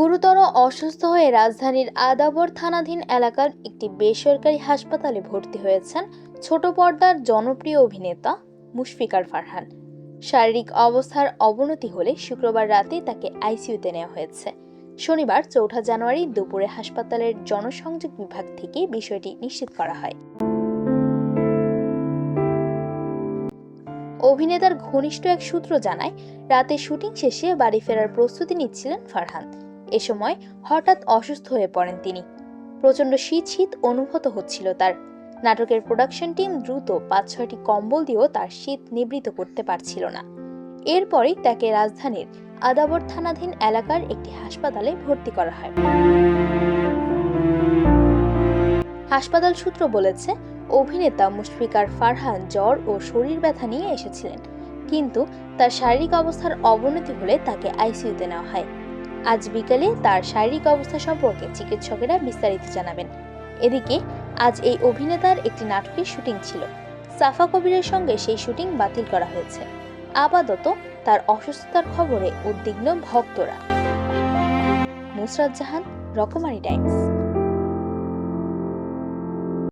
গুরুতর অসুস্থ হয়ে রাজধানীর আদাবর থানাধীন এলাকার একটি বেসরকারি হাসপাতালে ভর্তি হয়েছেন ছোট পর্দার জনপ্রিয় অভিনেতা মুশফিকার ফারহান। শারীরিক অবস্থার অবনতি হলে শুক্রবার রাতে তাকে আইসিইউতে নেওয়া হয়েছে। শনিবার, চৌঠা জানুয়ারি দুপুরে হাসপাতালের জনসংযোগ বিভাগ থেকে বিষয়টি নিশ্চিত করা হয়। অভিনেতার ঘনিষ্ঠ এক সূত্র জানায়, রাতে শুটিং শেষে বাড়ি ফেরার প্রস্তুতি নিচ্ছিলেন ফারহান। এ সময় হঠাৎ অসুস্থ হয়ে পড়েন তিনি। প্রচণ্ড শীত শীত অনুভূত হচ্ছিল তার। নাটকের প্রোডাকশন টিম দ্রুত পাঁচ ছয়টি কম্বল দিয়েও তার শীত নিবৃত করতে পারছিল না। এরপরই তাকে রাজধানীর আদাবর থানাধীন এলাকার একটি হাসপাতালে ভর্তি করা হয়। হাসপাতাল সূত্র বলেছে, অভিনেতা মুশফিকার ফারহান জ্বর ও শরীর ব্যথা নিয়ে এসেছিলেন। কিন্তু তার শারীরিক অবস্থার অবনতি হলে তাকে আইসিইউতে নেওয়া হয়। আজ বিকালে তার শারীরিক অবস্থা সম্পর্কে চিকিৎসকেরা বিস্তারিত জানাবেন। এদিকে, আজ এই অভিনেতার একটি নাটকের শুটিং ছিল। সাফা কবিরের সঙ্গে সেই শুটিং বাতিল করা হয়েছে। আপাতত তার অসুস্থতার খবরে উদ্বিগ্ন ভক্তরা। নুসরাত জাহান, রকমারি টাইমস।